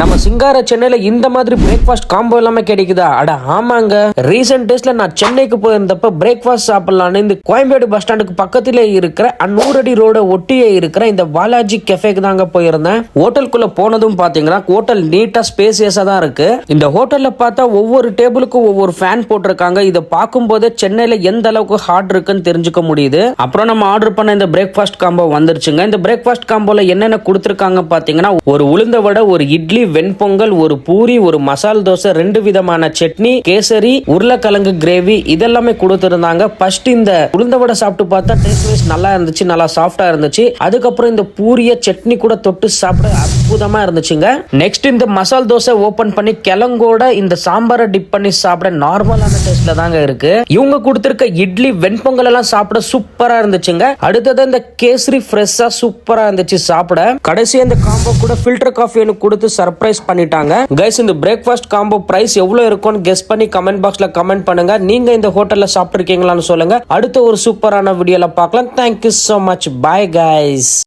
நம்ம சிங்கார சென்னையில இந்த மாதிரி பிரேக்ஃபாஸ்ட் காம்போ எல்லாமே கிடைக்குதா? அட ஆமாங்க. ரீசெண்ட் டேஸ்ல நான் சென்னைக்கு போயிருந்தப்ப பிரேக்ஃபாஸ்ட் சாப்பிடலான்னு இந்த கோயம்பேடு பஸ் ஸ்டாண்டுக்கு பக்கத்திலே இருக்கிற நூறடி ரோட ஒட்டியே இருக்கிற இந்த பாலாஜி கெஃபேக்கு தாங்க போயிருந்தேன். ஹோட்டலுக்குள்ள போனதும் பாத்தீங்கன்னா ஹோட்டல் நீட்டா ஸ்பேசியஸா தான் இருக்கு. இந்த ஹோட்டல்ல பார்த்தா ஒவ்வொரு டேபிளுக்கும் ஒவ்வொரு ஃபேன் போட்டிருக்காங்க. இதை பார்க்கும்போதே சென்னையில எந்த அளவுக்கு ஹாட் இருக்குன்னு தெரிஞ்சுக்க முடியுது. அப்புறம் நம்ம ஆர்டர் பண்ண இந்த பிரேக்ஃபாஸ்ட் காம்போ வந்துருச்சுங்க. இந்த பிரேக்ஃபாஸ்ட் காம்போல என்னென்ன கொடுத்துருக்காங்க பாத்தீங்கன்னா ஒரு உளுந்த வடை ஒரு இட்லி வெண்பொங்கல் ஒரு பூரி ஒரு மசால் தோசை ரெண்டு விதமான சட்னி கேசரி உருளைக்கிழங்கு கிரேவி இதெல்லாமே கொடுத்துருந்தாங்க. ஃபர்ஸ்ட் இந்த உளுந்த வடை சாப்பிட்டு பார்த்தா டேஸ்ட் வைஸ் நல்லா இருந்துச்சு நல்லா சாஃப்டா இருந்துச்சு. அதுக்கப்புறம் இந்த பூரிய சட்னி கூட தொட்டு சாப்பிட அற்புதமா இருந்துச்சுங்க. நெக்ஸ்ட் இந்த மசால் தோசை ஓபன் பண்ணி கிழங்கோட இந்த சாம்பாரை டிப் பண்ணி சாப்பிட நார்மலான டேஸ்ட்ல தாங்க இருக்கு. இவங்க கொடுத்திருக்க இட்லி வெண்பொங்கல் எல்லாம் சாப்பிட சூப்பரா இருந்துச்சுங்க. அடுத்தது இந்த கேசரி ஃப்ரெஷ்ஷா சூப்பரா இருந்துச்சு சாப்பிட. கடைசி அந்த காம்போ கூட ஃபில்டர் காஃபி எனக்கு கொடுத்து சர்ப்ரைஸ் பண்ணிட்டாங்க. கைஸ் இந்த பிரேக்ஃபாஸ்ட் காம்போ பிரைஸ் எவ்வளவு இருக்கும்னு கெஸ் பண்ணி கமெண்ட் பாக்ஸ்ல கமெண்ட் பண்ணுங்க. நீங்க இந்த ஹோட்டல்ல சாப்பிட்டுருக்கீங்களான்னு சொல்லுங்க. அடுத்த ஒரு சூப்பரான வீடியோல பார்க்கலாம். Thank you so much bye guys